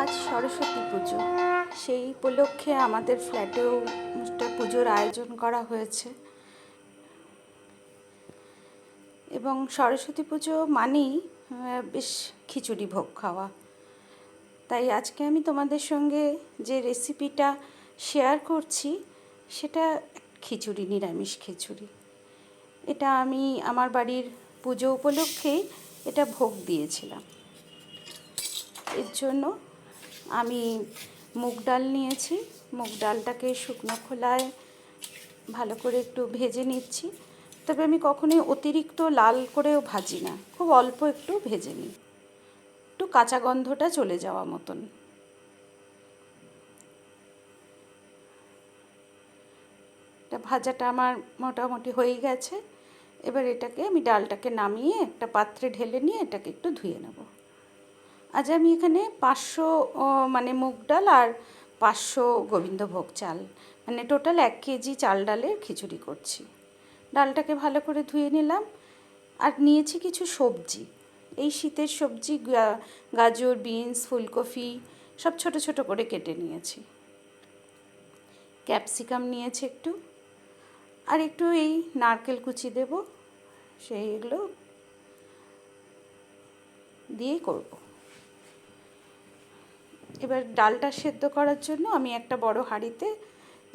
আজ সরস্বতী পুজো। সেই উপলক্ষে আমাদের ফ্ল্যাটেও একটা পুজোর আয়োজন করা হয়েছে। এবং সরস্বতী পুজো মানেই বেশ খিচুড়ি ভোগ খাওয়া। তাই আজকে আমি তোমাদের সঙ্গে যে রেসিপিটা শেয়ার করছি, সেটা খিচুড়ি, নিরামিষ খিচুড়ি। এটা আমি আমার বাড়ির পুজো উপলক্ষেই এটা ভোগ দিয়েছিলাম। এর জন্য আমি মুগ ডাল নিয়েছি। মুগ ডালটাকে শুকনো খোলায় ভালো করে একটু ভেজে নিচ্ছি। তবে আমি কখনোই অতিরিক্ত লাল করেও ভাজি না, খুব অল্প একটু ভেজে নিই। একটু কাঁচা গন্ধটা চলে যাওয়া মতন। এটা ভাজাটা আমার মোটামুটি হয়ে গেছে। এবার এটাকে আমি ডালটাকে নামিয়ে একটা পাত্রে ঢেলে নিয়ে এটাকে একটু ধুয়ে নেব। আজ আমি এখানে পাঁচশো মানে মুগ ডাল আর পাঁচশো গোবিন্দভোগ চাল। মানে টোটাল এক কেজি চাল ডালের খিচুড়ি করছি। ডালটাকে ভালো করে ধুয়ে নিলাম। আর নিয়েছি কিছু সবজি। এই শীতের সবজি গাজর, বিনস, ফুলকপি, সব ছোট ছোট করে কেটে নিয়েছি। ক্যাপসিকাম নিয়েছি একটু। আর একটু এই নারকেল কুচি দেব। সেইগুলো দিয়েই করব। এবার ডালটা সেদ্ধ করার জন্য আমি একটা বড় হাঁড়িতে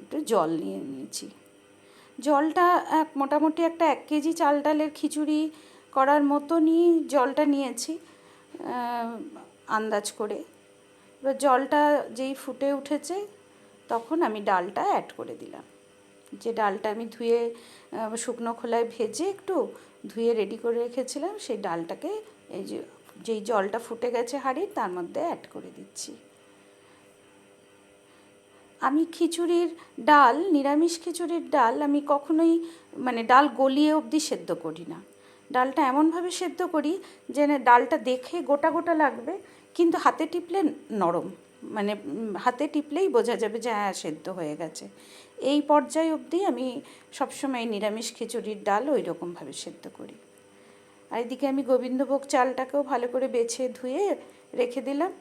একটু জল নিয়ে নিয়েছি। জলটা এক মোটামুটি একটা এক কেজি চাল ডালের খিচুড়ি করার মতনই জলটা নিয়েছি আন্দাজ করে। এবার জলটা যেই ফুটে উঠেছে তখন আমি ডালটা অ্যাড করে দিলাম। যে ডালটা আমি ধুয়ে শুকনো খোলায় ভেজে একটু ধুয়ে রেডি করে রেখেছিলাম, সেই ডালটাকে এই যে, যেই জলটা ফুটে গেছে হাঁড়ির তার মধ্যে অ্যাড করে দিচ্ছি। আমি খিচুড়ির ডাল, নিরামিষ খিচুড়ির ডাল আমি কখনোই মানে ডাল গলিয়ে অবধি সেদ্ধ করি না। ডালটা এমনভাবে সেদ্ধ করি যে ডালটা দেখে গোটা গোটা লাগবে, কিন্তু হাতে টিপলে নরম। মানে হাতে টিপলেই বোঝা যাবে যে হ্যাঁ সেদ্ধ হয়ে গেছে। এই পর্যায়ে অবধি আমি সবসময় নিরামিষ খিচুড়ির ডাল ওই রকমভাবে সেদ্ধ করি। আর এদিকে আমি গোবিন্দভোগ চালটাকেও ভালো করে বেছে ধুয়ে রেখে দিলাম।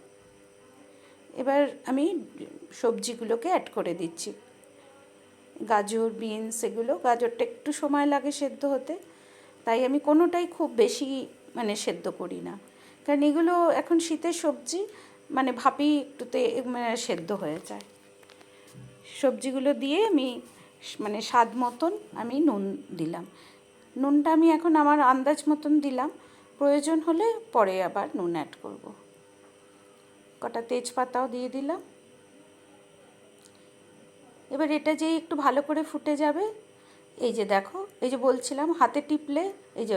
এবার আমি সবজিগুলোকে অ্যাড করে দিচ্ছি। গাজর, বিনস এগুলো, গাজরটা একটু সময় লাগে সেদ্ধ হতে। তাই আমি কোনোটাই খুব বেশি মানে সেদ্ধ করি না। কারণ এগুলো এখন শীতের সবজি মানে ভাপি একটুতে মানে সেদ্ধ হয়ে যায়। সবজিগুলো দিয়ে আমি মানে স্বাদ মতন আমি নুন দিলাম। নুনটা আমি এখন আমার আন্দাজ মতন দিলাম। প্রয়োজন হলে পরে আবার নুন অ্যাড করব। কটা তেজপাতাও দিয়ে দিলাম। এবার এটা যেই একটু ভালো করে ফুটে যাবে, এই যে দেখো, এই যে বলছিলাম হাতে টিপলে, এই যে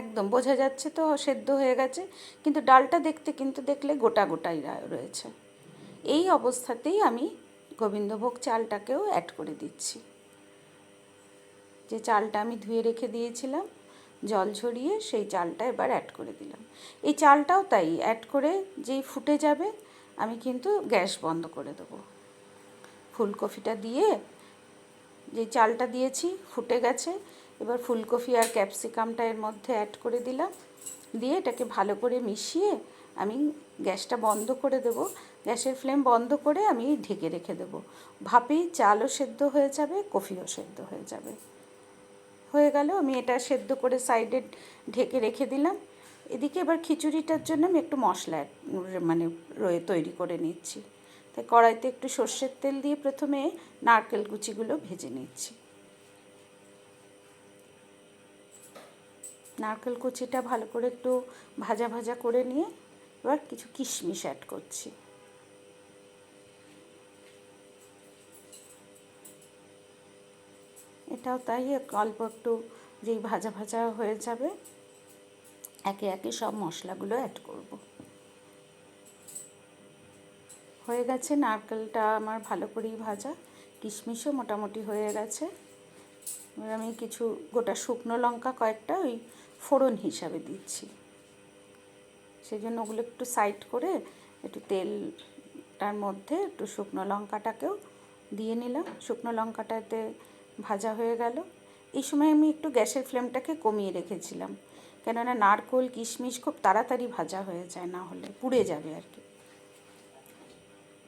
একদম বোঝা যাচ্ছে তো সেদ্ধ হয়ে গেছে, কিন্তু ডালটা দেখতে কিন্তু দেখলে গোটা গোটাই রয়েছে। এই অবস্থাতেই আমি গোবিন্দভোগ চালটাকেও অ্যাড করে দিচ্ছি। যে চালটা আমি ধুয়ে রেখে দিয়েছিলাম। জল ঝরিয়ে সেই চালটা এবার অ্যাড করে দিলাম। এই চালটাও তাই অ্যাড করে যেই ফুটে যাবে, আমি কিন্তু গ্যাস বন্ধ করে দেবো। ফুলকপিটা দিয়ে যে চালটা দিয়েছি, ফুটে গেছে, এবার ফুলকপি আর ক্যাপসিকামটা এর মধ্যে অ্যাড করে দিলাম। দিয়ে এটাকে ভালো করে মিশিয়ে আমি গ্যাসটা বন্ধ করে দেবো। গ্যাসের ফ্লেম বন্ধ করে আমি ঢেকে রেখে দেবো। ভাপেই চালও সেদ্ধ হয়ে যাবে, কফিও সেদ্ধ হয়ে যাবে। হয়ে গেল, আমি এটা সেদ্ধ করে সাইডে ঢেকে রেখে দিলাম। এদিকে এবার খিচুড়িটার জন্য আমি একটু মশলা মানে রয়ে, তৈরি করে নিচ্ছি। তাই কড়াইতে একটু সর্ষের তেল দিয়ে প্রথমে নারকেল কুচিগুলো ভেজে নিচ্ছি। নারকেল কুচিটা ভালো করে একটু ভাজা ভাজা করে নিয়ে এবার কিছু কিশমিশ অ্যাড করছি। এটাও তাই অল্প একটু যেই ভাজা ভাজা হয়ে যাবে, একে একে সব মশলাগুলো অ্যাড করব। হয়ে গেছে নারকেলটা আমার ভালো করেই ভাজা, কিশমিশও মোটামুটি হয়ে গেছে। এবার আমি কিছু গোটা শুকনো লঙ্কা কয়েকটা ওই ফোড়ন হিসাবে দিচ্ছি। সেই জন্য ওগুলো একটু সাইড করে একটু তেলটার মধ্যে একটু শুকনো লঙ্কাটাকেও দিয়ে নিলাম। শুকনো লঙ্কাটাতে ভাজা হয়ে গেল। এই সময় আমি একটু গ্যাসের ফ্লেমটাকে কমিয়ে রেখেছিলাম। কেননা নারকোল, কিশমিশ খুব তাড়াতাড়ি ভাজা হয়ে যায়, না হলে পুড়ে যাবে আর কি।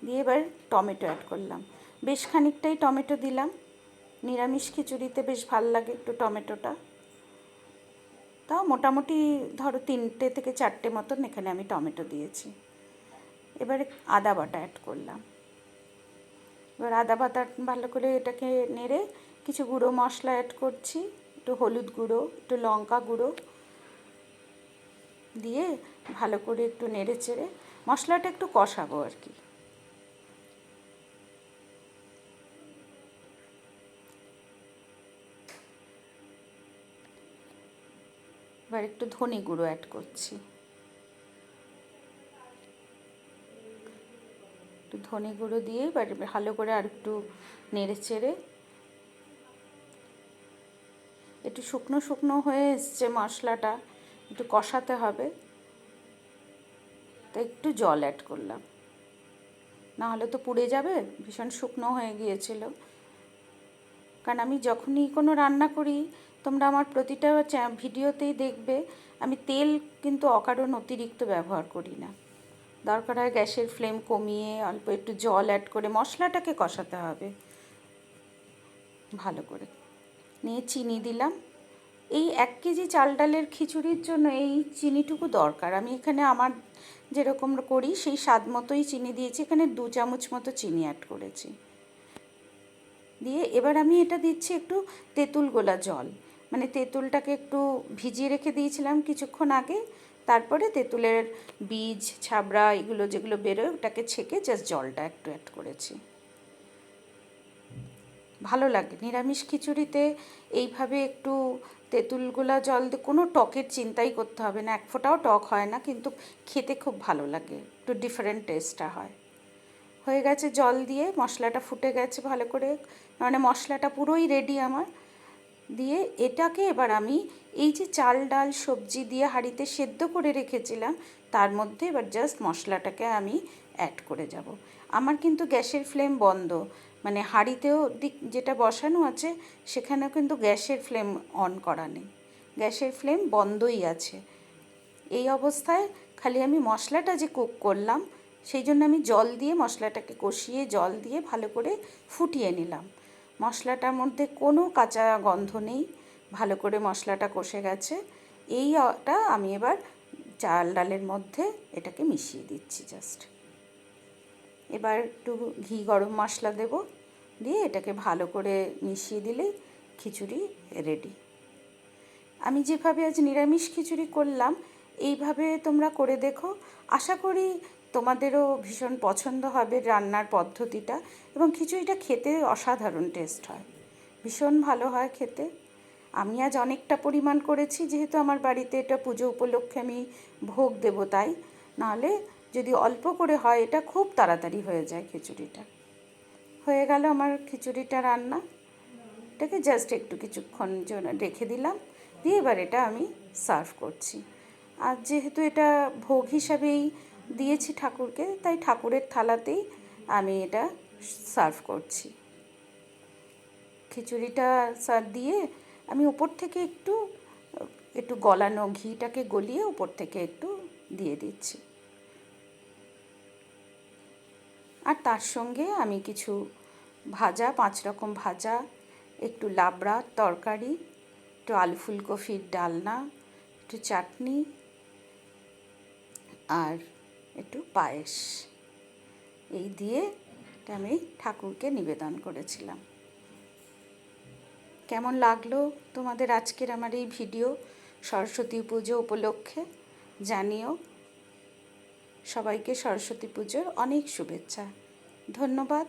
দিয়ে এবার টমেটো অ্যাড করলাম। বেশ খানিকটাই টমেটো দিলাম। নিরামিষ খিচুড়িতে বেশ ভালো লাগে একটু টমেটোটা। তাও মোটামুটি ধরো তিনটে থেকে চারটে মতন এখানে আমি টমেটো দিয়েছি। এবারে আদা বাটা অ্যাড করলাম। এবার আদা বাটা ভালো করে এটাকে নেড়ে কিছু গুঁড়ো মশলা অ্যাড করছি, একটু হলুদ গুঁড়ো, একটু লঙ্কা গুঁড়ো দিয়ে ভালো করে একটু নেড়ে চেড়ে মশলাটা একটু কষাবো আর কি। এবার একটু ধনে গুঁড়ো অ্যাড করছি। একটু ধনে গুঁড়ো দিয়ে এবার ভালো করে আর একটু নেড়ে চেড়ে একটু শুকনো শুকনো হয়ে এসছে মশলাটা, একটু কষাতে হবে। তো একটু জল অ্যাড করলাম। নাহলে তো পুড়ে যাবে, ভীষণ শুকনো হয়ে গিয়েছিল। কারণ আমি যখনই কোনো রান্না করি, তোমরা আমার প্রতিটা ভিডিওতেই দেখবে, আমি তেল কিন্তু অকারণ অতিরিক্ত ব্যবহার করি না। দরকার হয় গ্যাসের ফ্লেম কমিয়ে অল্প একটু জল অ্যাড করে মশলাটাকে কষাতে হবে। ভালো করে। নিয়ে চিনি দিলাম। এই এক কেজি চাল ডালের খিচুড়ির জন্য এই চিনিটুকু দরকার। আমি এখানে আমার যেরকম করি, সেই স্বাদ মতোই চিনি দিয়েছি। এখানে দু চামচ মতো চিনি অ্যাড করেছি। দিয়ে এবার আমি এটা দিচ্ছি একটু তেঁতুল গোলা জল। মানে তেঁতুলটাকে একটু ভিজিয়ে রেখে দিয়েছিলাম কিছুক্ষণ আগে। তারপরে তেঁতুলের বীজ, ছাবড়া, এগুলো যেগুলো বেরোয়, ওটাকে ছেঁকে জাস্ট জলটা একটু অ্যাড করেছি। ভালো লাগে। নিরামিষ খিচুড়িতে এইভাবে একটু তেঁতুলগুলা জল দিয়ে কোনো টকের চিন্তাই করতে হবে না। এক ফোঁটাও টক হয় না, কিন্তু খেতে খুব ভালো লাগে। একটু ডিফারেন্ট টেস্টটা হয়। হয়ে গেছে জল দিয়ে মশলাটা ফুটে গেছে ভালো করে। মানে মশলাটা পুরোই রেডি আমার। দিয়ে এটাকে এবার আমি এই যে চাল, ডাল, সবজি দিয়ে হাঁড়িতে সেদ্ধ করে রেখেছিলাম, তার মধ্যে এবার জাস্ট মশলাটাকে আমি অ্যাড করে যাব। আমার কিন্তু গ্যাসের ফ্লেম বন্ধ। মানে হাঁড়িতেও দিক যেটা বসানো আছে, সেখানেও কিন্তু গ্যাসের ফ্লেম অন করা নেই। গ্যাসের ফ্লেম বন্ধই আছে। এই অবস্থায় খালি আমি মশলাটা যে কুক করলাম, সেই জন্য আমি জল দিয়ে মশলাটাকে কষিয়ে জল দিয়ে ভালো করে ফুটিয়ে নিলাম। মশলাটার মধ্যে কোনো কাঁচা গন্ধ নেই, ভালো করে মশলাটা কষে গেছে। এইটা আমি এবার চাল ডালের মধ্যে এটাকে মিশিয়ে দিচ্ছি জাস্ট এবার একটু ঘি গরম মশলা দেব, দিয়ে এটাকে ভালো করে মিশিয়ে দিলেই খিচুড়ি রেডি আমি যেভাবে আজ নিরামিষ খিচুড়ি করলাম, এইভাবে তোমরা করে দেখো। আশা করি তোমাদেরও ভীষণ পছন্দ হবে রান্নার পদ্ধতিটা এবং খিচুড়িটা খেতে অসাধারণ টেস্ট হয়। ভীষণ ভালো হয় খেতে। আমি আজ অনেকটা পরিমাণ করেছি, যেহেতু আমার বাড়িতে এটা পুজো উপলক্ষে আমি ভোগ দেবো তাই। নাহলে যদি অল্প করে হয়, এটা খুব তাড়াতাড়ি হয়ে যায় খিচুড়িটা। হয়ে গেল আমার খিচুড়িটা রান্না। এটাকে জাস্ট একটু কিছুক্ষণ জন্য রেখে দিলাম। দিয়ে এবার এটা আমি সার্ভ করছি। আর যেহেতু এটা ভোগ হিসাবেই দিয়েছি ঠাকুরকে, তাই ঠাকুরের থালাতেই আমি এটা সার্ভ করছি। খিচুড়িটা সার দিয়ে আমি উপর থেকে একটু একটু গলানো ঘিটাকে গলিয়ে উপর থেকে একটু দিয়ে দিচ্ছি। আর তার সঙ্গে আমি কিছু ভাজা, পাঁচ রকম ভাজা, একটু লাবড়া তরকারি, একটু আলু ফুলকপির ডালনা, একটু চাটনি আর একটু পায়েস। এই দিয়ে আমি ঠাকুরকে নিবেদন করেছিলাম। কেমন লাগল তোমাদের আজকের আমার এই ভিডিও? সরস্বতী পুজো উপলক্ষে জানিও। সবাইকে সরস্বতী পুজোর অনেক শুভেচ্ছা। ধন্যবাদ।